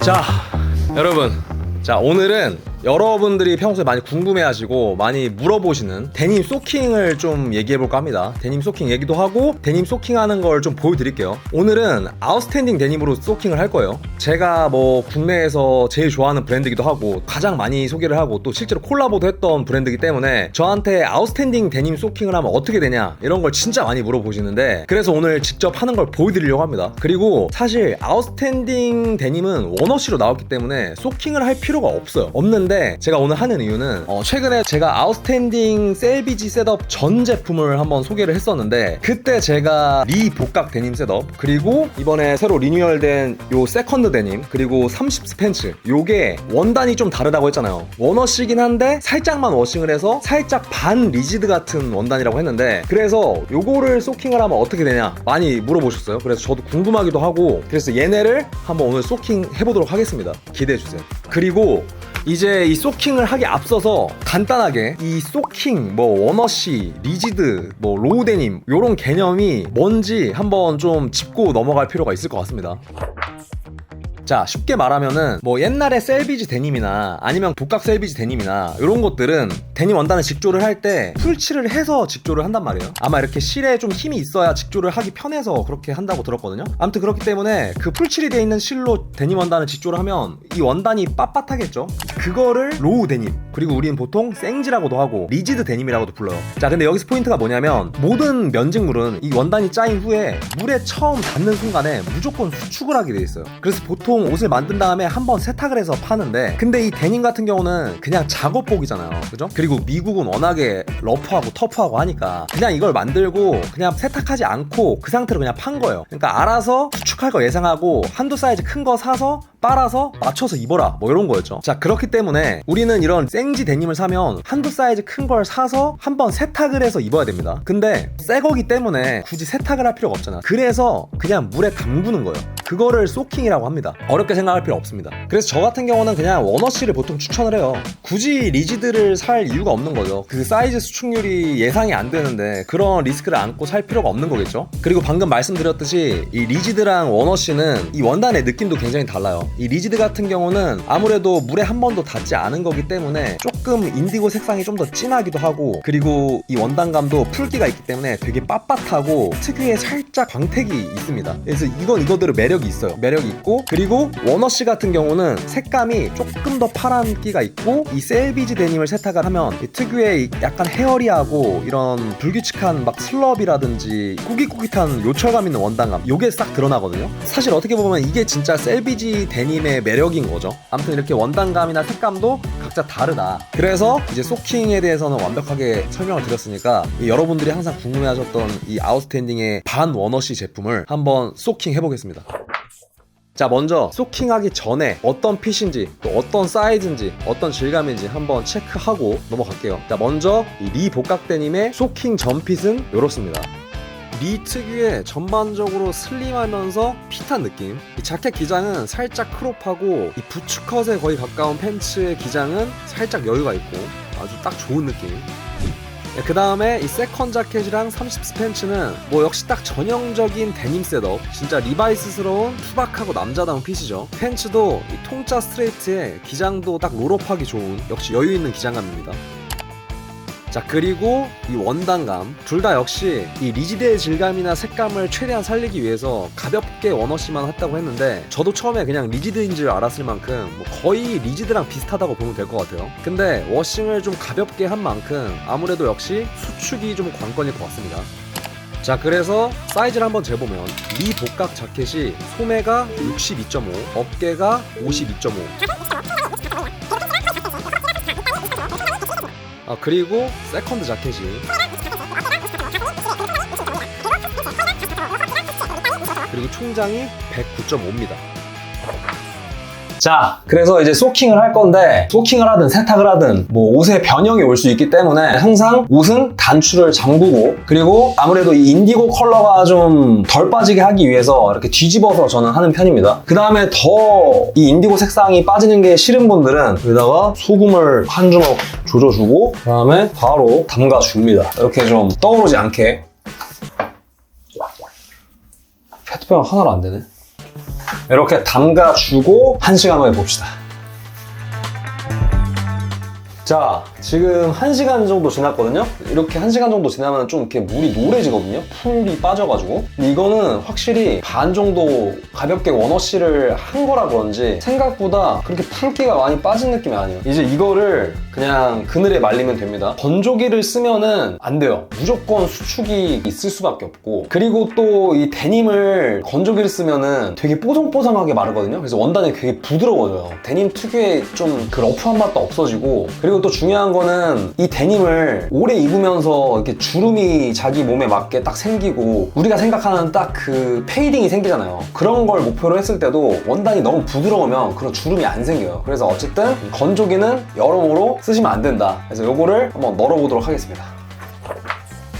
자, 여러분. 자, 오늘은 여러분들이 평소에 많이 궁금해하시고 많이 물어보시는 데님 소킹을 좀 얘기해볼까 합니다. 데님 소킹 얘기도 하고 데님 소킹하는 걸 좀 보여드릴게요. 오늘은 아웃스탠딩 데님으로 소킹을 할 거예요. 제가 뭐 국내에서 제일 좋아하는 브랜드이기도 하고 가장 많이 소개를 하고 또 실제로 콜라보도 했던 브랜드이기 때문에 저한테 아웃스탠딩 데님 소킹을 하면 어떻게 되냐 이런 걸 진짜 많이 물어보시는데 그래서 오늘 직접 하는 걸 보여드리려고 합니다. 그리고 사실 아웃스탠딩 데님은 원워시로 나왔기 때문에 소킹을 할 필요가 없어요. 없는 데 제가 오늘 하는 이유는 어, 최근에 제가 아웃스탠딩 셀비지 셋업 전 제품을 한번 소개를 했었는데 그때 제가 리 복각 데님 셋업 그리고 이번에 새로 리뉴얼된 요 세컨드 데님 그리고 30 스펜츠 요게 원단이 좀 다르다고 했잖아요. 원워시긴 한데 살짝만 워싱을 해서 살짝 반 리지드 같은 원단이라고 했는데 그래서 요거를 소킹을 하면 어떻게 되냐 많이 물어보셨어요. 그래서 저도 궁금하기도 하고 그래서 얘네를 한번 오늘 소킹 해보도록 하겠습니다. 기대해 주세요. 그리고 이제 이 소킹을 하기 앞서서 간단하게 이 소킹 뭐 원워시 리지드 뭐 로우 데님 요런 개념이 뭔지 한번 좀 짚고 넘어갈 필요가 있을 것 같습니다. 자 쉽게 말하면은 뭐 옛날에 셀비지 데님이나 아니면 복각 셀비지 데님이나 이런 것들은 데님 원단을 직조를 할 때 풀칠을 해서 직조를 한단 말이에요. 아마 이렇게 실에 좀 힘이 있어야 직조를 하기 편해서 그렇게 한다고 들었거든요. 아무튼 그렇기 때문에 그 풀칠이 돼 있는 실로 데님 원단을 직조를 하면 이 원단이 빳빳하겠죠 그거를 로우 데님 그리고 우리는 보통 생지라고도 하고 리지드 데님이라고도 불러요. 자 근데 여기서 포인트가 뭐냐면 모든 면직물은 이 원단이 짜인 후에 물에 처음 닿는 순간에 무조건 수축을 하게 돼 있어요. 그래서 보통 옷을 만든 다음에 한번 세탁을 해서 파는데 근데 이 데님 같은 경우는 그냥 작업복이잖아요. 그죠? 그리고 미국은 워낙에 러프하고 터프하고 하니까 그냥 이걸 만들고 그냥 세탁하지 않고 그 상태로 그냥 판 거예요. 그러니까 알아서 수축할 거 예상하고 한두 사이즈 큰 거 사서 빨아서 맞춰서 입어라. 뭐 이런 거였죠. 자 그렇기 때문에 우리는 이런 생지 데님을 사면 한두 사이즈 큰 걸 사서 한번 세탁을 해서 입어야 됩니다. 근데 새 거기 때문에 굳이 세탁을 할 필요가 없잖아. 그래서 그냥 물에 담그는 거예요 그거를 소킹이라고 합니다. 어렵게 생각할 필요 없습니다. 그래서 저 같은 경우는 그냥 원워시를 보통 추천을 해요. 굳이 리지드를 살 이유가 없는 거죠. 그 사이즈 수축률이 예상이 안 되는데 그런 리스크를 안고 살 필요가 없는 거겠죠. 그리고 방금 말씀드렸듯이 이 리지드랑 원워시는 이 원단의 느낌도 굉장히 달라요. 이 리지드 같은 경우는 아무래도 물에 한 번도 닿지 않은 거기 때문에 조금 인디고 색상이 좀 더 진하기도 하고 그리고 이 원단감도 풀기가 있기 때문에 되게 빳빳하고 특유의 살짝 광택이 있습니다. 그래서 이건 이거대로 매력 이 있어요. 매력이 있고 그리고 원워시 같은 경우는 색감이 조금 더 파란기가 있고 이 셀비지 데님을 세탁을 하면 이 특유의 이 약간 헤어리하고 이런 불규칙한 막 슬럽이라든지 꾸깃꾸깃한 요철감 있는 원단감 요게 싹 드러나거든요. 사실 어떻게 보면 이게 진짜 셀비지 데님의 매력인 거죠. 아무튼 이렇게 원단감이나 색감도 각자 다르다. 그래서 이제 소킹에 대해서는 완벽하게 설명을 드렸으니까 이 여러분들이 항상 궁금해하셨던 이 아웃스탠딩의 반 원워시 제품을 한번 소킹 해보겠습니다 자 먼저 소킹하기 전에 어떤 핏인지 또 어떤 사이즈인지 어떤 질감인지 한번 체크하고 넘어갈게요. 자 먼저 이리 복각데님의 소킹 전 핏은 이렇습니다. 리 특유의 전반적으로 슬림하면서 핏한 느낌. 이 자켓 기장은 살짝 크롭하고 이 부츠컷에 거의 가까운 팬츠의 기장은 살짝 여유가 있고 아주 딱 좋은 느낌 그 다음에 이 세컨 자켓이랑 30 스팬츠는 뭐 역시 딱 전형적인 데님 셋업 진짜 리바이스스러운 투박하고 남자다운 핏이죠. 팬츠도 이 통짜 스트레이트에 기장도 딱 롤업하기 좋은 역시 여유 있는 기장감입니다 자 그리고 이 원단감. 둘 다 역시 이 리지드의 질감이나 색감을 최대한 살리기 위해서 가볍게 원워시만 했다고 했는데 저도 처음에 그냥 리지드인 줄 알았을 만큼 뭐 거의 리지드랑 비슷하다고 보면 될 것 같아요. 근데 워싱을 좀 가볍게 한 만큼 아무래도 역시 수축이 좀 관건일 것 같습니다. 자 그래서 사이즈를 한번 재보면 리 복각 자켓이 소매가 62.5 어깨가 52.5 아 그리고 세컨드 자켓이 그리고 총장이 109.5입니다. 자, 그래서 이제 소킹을 할 건데 소킹을 하든 세탁을 하든 뭐 옷에 변형이 올 수 있기 때문에 항상 옷은 단추를 잠그고 그리고 아무래도 이 인디고 컬러가 좀 덜 빠지게 하기 위해서 이렇게 뒤집어서 저는 하는 편입니다. 그 다음에 더 이 인디고 색상이 빠지는 게 싫은 분들은 여기다가 소금을 한 주먹 조져주고 그 다음에 바로 담가줍니다. 이렇게 좀 떠오르지 않게 페트병 하나로 안 되네. 이렇게 담가주고 1시간 후에 봅시다. 자, 지금 1시간 정도 지났거든요? 이렇게 1시간 정도 지나면 좀 이렇게 물이 노래지거든요? 풀이 빠져가지고. 이거는 확실히 반 정도 가볍게 원워시를 한 거라 그런지 생각보다 그렇게 풀기가 많이 빠진 느낌이 아니에요. 이제 이거를 그냥 그늘에 말리면 됩니다. 건조기를 쓰면은 안 돼요. 무조건 수축이 있을 수밖에 없고. 그리고 또 이 데님을 건조기를 쓰면은 되게 뽀송뽀송하게 마르거든요. 그래서 원단이 되게 부드러워져요. 데님 특유의 좀 그 러프한 맛도 없어지고. 그리고 또 중요한 거는 이 데님을 오래 입으면서 이렇게 주름이 자기 몸에 맞게 딱 생기고 우리가 생각하는 딱 그 페이딩이 생기잖아요. 그런 걸 목표로 했을 때도 원단이 너무 부드러우면 그런 주름이 안 생겨요. 그래서 어쨌든 건조기는 여러모로 쓰시면 안 된다. 그래서 요거를 한번 널어보도록 하겠습니다.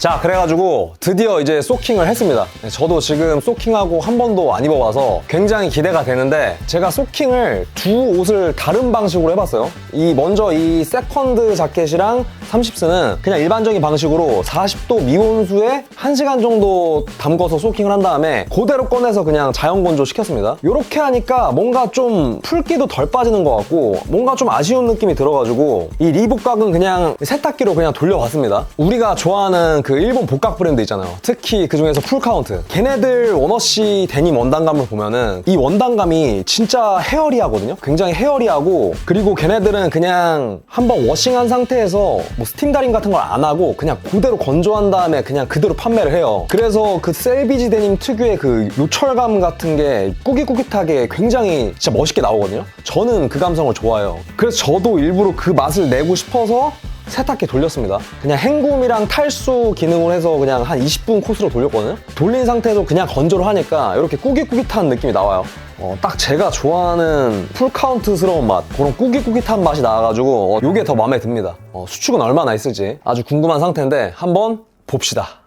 자 그래가지고 드디어 이제 소킹을 했습니다. 네, 저도 지금 소킹하고 한 번도 안 입어봐서 굉장히 기대가 되는데 제가 소킹을 두 옷을 다른 방식으로 해봤어요. 이 먼저 이 세컨드 자켓이랑 30스는 그냥 일반적인 방식으로 40도 미온수에 1시간 정도 담궈서 소킹을 한 다음에 그대로 꺼내서 그냥 자연 건조 시켰습니다. 이렇게 하니까 뭔가 좀 풀기도 덜 빠지는 것 같고 뭔가 좀 아쉬운 느낌이 들어가지고 이 리 복각은 그냥 세탁기로 그냥 돌려봤습니다. 우리가 좋아하는 그 일본 복각 브랜드 있잖아요. 특히 그 중에서 풀카운트. 걔네들 원어시 데님 원단감을 보면은 이 원단감이 진짜 헤어리하거든요. 굉장히 헤어리하고 그리고 걔네들은 그냥 한번 워싱한 상태에서 뭐 스팀 다림 같은 걸 안 하고 그냥 그대로 건조한 다음에 그냥 그대로 판매를 해요. 그래서 그 셀비지 데님 특유의 그 요철감 같은 게 꾸깃꾸깃하게 굉장히 진짜 멋있게 나오거든요. 저는 그 감성을 좋아해요. 그래서 저도 일부러 그 맛을 내고 싶어서 세탁기 돌렸습니다. 그냥 헹굼이랑 탈수 기능을 해서 그냥 한 20분 코스로 돌렸거든요. 돌린 상태에서 그냥 건조를 하니까 이렇게 꾸깃꾸깃한 느낌이 나와요. 어, 딱 제가 좋아하는 풀카운트스러운 맛, 그런 꾸깃꾸깃한 맛이 나와가지고 어, 이게 더 마음에 듭니다. 어, 수축은 얼마나 있을지 아주 궁금한 상태인데 한번 봅시다.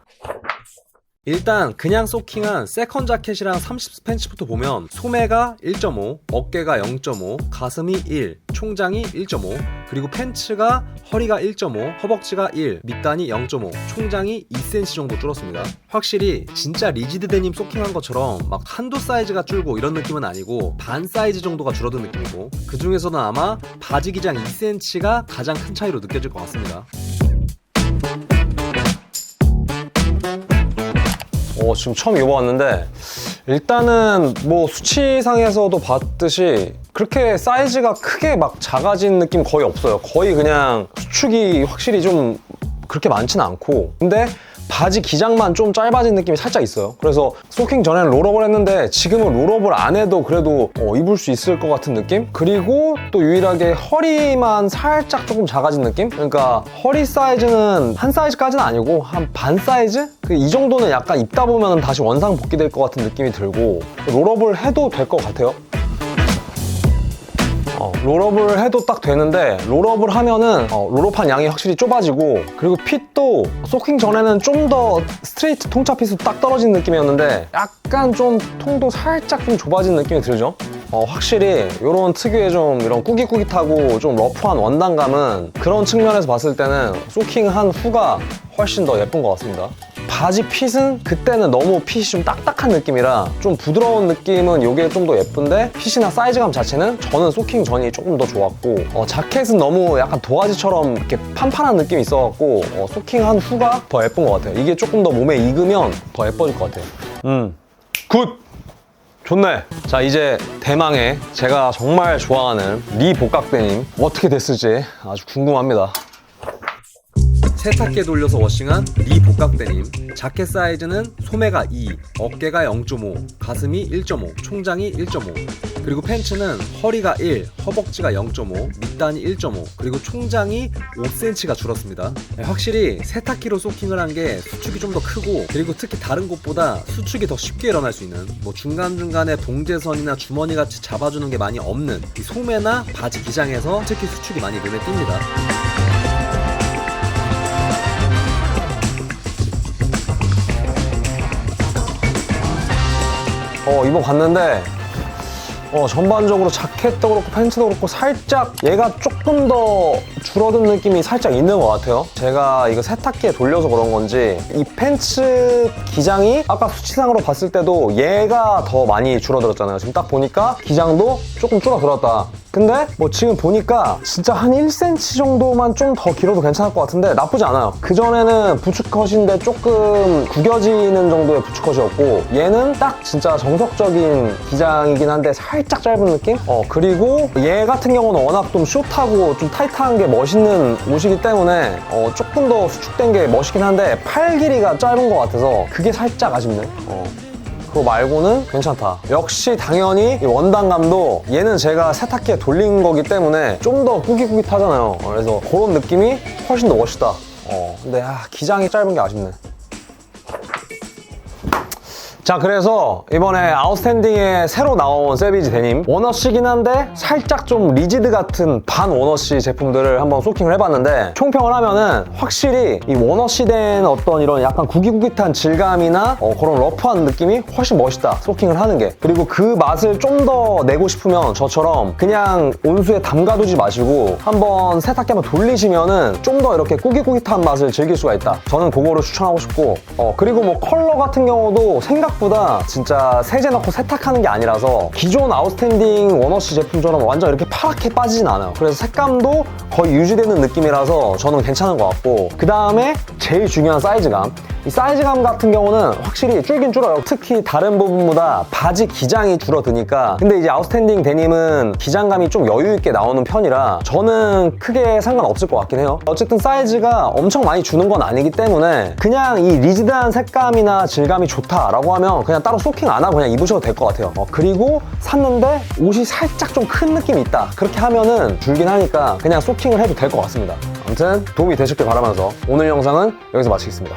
일단 그냥 소킹한 세컨 자켓이랑 30 팬츠부터 보면 소매가 1.5, 어깨가 0.5, 가슴이 1, 총장이 1.5, 그리고 팬츠가 허리가 1.5, 허벅지가 1, 밑단이 0.5, 총장이 2cm 정도 줄었습니다. 확실히 진짜 리지드 데님 소킹한 것처럼 막 한두 사이즈가 줄고 이런 느낌은 아니고 반 사이즈 정도가 줄어든 느낌이고 그 중에서는 아마 바지 기장 2cm가 가장 큰 차이로 느껴질 것 같습니다. 어, 지금 처음 입어봤는데 일단은 뭐 수치상에서도 봤듯이 그렇게 사이즈가 크게 막 작아진 느낌 거의 없어요. 거의 그냥 수축이 확실히 좀 그렇게 많지는 않고 근데 바지 기장만 좀 짧아진 느낌이 살짝 있어요. 그래서 소킹 전에는 롤업을 했는데 지금은 롤업을 안 해도 그래도 어, 입을 수 있을 것 같은 느낌? 그리고 또 유일하게 허리만 살짝 조금 작아진 느낌? 그러니까 허리 사이즈는 한 사이즈까지는 아니고 한 반 사이즈? 그 이 정도는 약간 입다 보면 다시 원상 복귀될 것 같은 느낌이 들고 롤업을 해도 될 것 같아요. 어, 롤업을 해도 딱 되는데 롤업을 하면은 어, 롤업한 양이 확실히 좁아지고 그리고 핏도 소킹 전에는 좀 더 스트레이트 통짜 핏으로 딱 떨어진 느낌이었는데 약간 좀 통도 살짝 좀 좁아진 느낌이 들죠? 어, 확실히 이런 특유의 좀 이런 꾸깃꾸깃하고 좀 러프한 원단감은 그런 측면에서 봤을 때는 소킹한 후가 훨씬 더 예쁜 것 같습니다 바지 핏은 그때는 너무 핏이 좀 딱딱한 느낌이라 좀 부드러운 느낌은 이게 좀 더 예쁜데 핏이나 사이즈감 자체는 저는 소킹 전이 조금 더 좋았고 어, 자켓은 너무 약간 도화지처럼 이렇게 판판한 느낌이 있어갖고 어, 소킹한 후가 더 예쁜 것 같아요 이게 조금 더 몸에 익으면 더 예뻐질 것 같아요 음, 굿! 좋네. 자, 이제 대망의 제가 정말 좋아하는 리 복각 데님 어떻게 됐을지 아주 궁금합니다. 세탁기에 돌려서 워싱한 리 복각 데님. 자켓 사이즈는 소매가 2, 어깨가 0.5, 가슴이 1.5, 총장이 1.5 그리고 팬츠는 허리가 1, 허벅지가 0.5, 밑단이 1.5 그리고 총장이 5cm가 줄었습니다. 네, 확실히 세탁기로 소킹을 한 게 수축이 좀 더 크고 그리고 특히 다른 곳보다 수축이 더 쉽게 일어날 수 있는 뭐 중간중간에 봉제선이나 주머니 같이 잡아주는 게 많이 없는 이 소매나 바지 기장에서 특히 수축이 많이 눈에 띕니다 어 입어봤는데 어, 전반적으로 자켓도 그렇고 팬츠도 그렇고 살짝 얘가 조금 더 줄어든 느낌이 살짝 있는 것 같아요. 제가 이거 세탁기에 돌려서 그런 건지 이 팬츠 기장이 아까 수치상으로 봤을 때도 얘가 더 많이 줄어들었잖아요. 지금 딱 보니까 기장도 조금 줄어들었다. 근데 뭐 지금 보니까 진짜 한 1cm 정도만 좀 더 길어도 괜찮을 것 같은데 나쁘지 않아요. 그전에는 부츠컷인데 조금 구겨지는 정도의 부츠컷이었고 얘는 딱 진짜 정석적인 기장이긴 한데 살짝 짧은 느낌? 어 그리고 얘 같은 경우는 워낙 좀 숏하고 좀 타이트한 게 멋있는 옷이기 때문에 어, 조금 더 수축된 게 멋있긴 한데 팔 길이가 짧은 것 같아서 그게 살짝 아쉽네. 어. 그거 말고는 괜찮다. 역시 당연히 이 원단감도 얘는 제가 세탁기에 돌린 거기 때문에 좀 더 꾸깃꾸깃하잖아요. 어, 그래서 그런 느낌이 훨씬 더 멋있다. 어, 근데 아, 기장이 짧은 게 아쉽네. 자 그래서 이번에 아웃스탠딩에 새로 나온 세비지 데님. 워너시긴 한데 살짝 좀 리지드 같은 반 워너시 제품들을 한번 소킹을 해봤는데 총평을 하면은 확실히 이 워너시 된 어떤 이런 약간 구기구깃한 질감이나 어, 그런 러프한 느낌이 훨씬 멋있다 소킹을 하는 게. 그리고 그 맛을 좀 더 내고 싶으면 저처럼 그냥 온수에 담가두지 마시고 한번 세탁기 한번 돌리시면은 좀 더 이렇게 꾸깃꾸깃한 맛을 즐길 수가 있다. 저는 그거를 추천하고 싶고. 어, 그리고 뭐 컬러 같은 경우도 생각 보다 진짜 세제 넣고 세탁하는 게 아니라서 기존 아웃스탠딩 원워시 제품처럼 완전 이렇게 파랗게 빠지진 않아요. 그래서 색감도 거의 유지되는 느낌이라서 저는 괜찮은 것 같고 그 다음에 제일 중요한 사이즈감 이 사이즈감 같은 경우는 확실히 줄긴 줄어요. 특히 다른 부분보다 바지 기장이 줄어드니까. 근데 이제 아웃스탠딩 데님은 기장감이 좀 여유 있게 나오는 편이라 저는 크게 상관없을 것 같긴 해요. 어쨌든 사이즈가 엄청 많이 주는 건 아니기 때문에 그냥 이 리지드한 색감이나 질감이 좋다라고 하면 그냥 따로 소킹 안 하고 그냥 입으셔도 될 것 같아요. 어, 그리고 샀는데 옷이 살짝 좀 큰 느낌이 있다. 그렇게 하면은 줄긴 하니까 그냥 소킹을 해도 될 것 같습니다. 아무튼 도움이 되셨길 바라면서 오늘 영상은 여기서 마치겠습니다.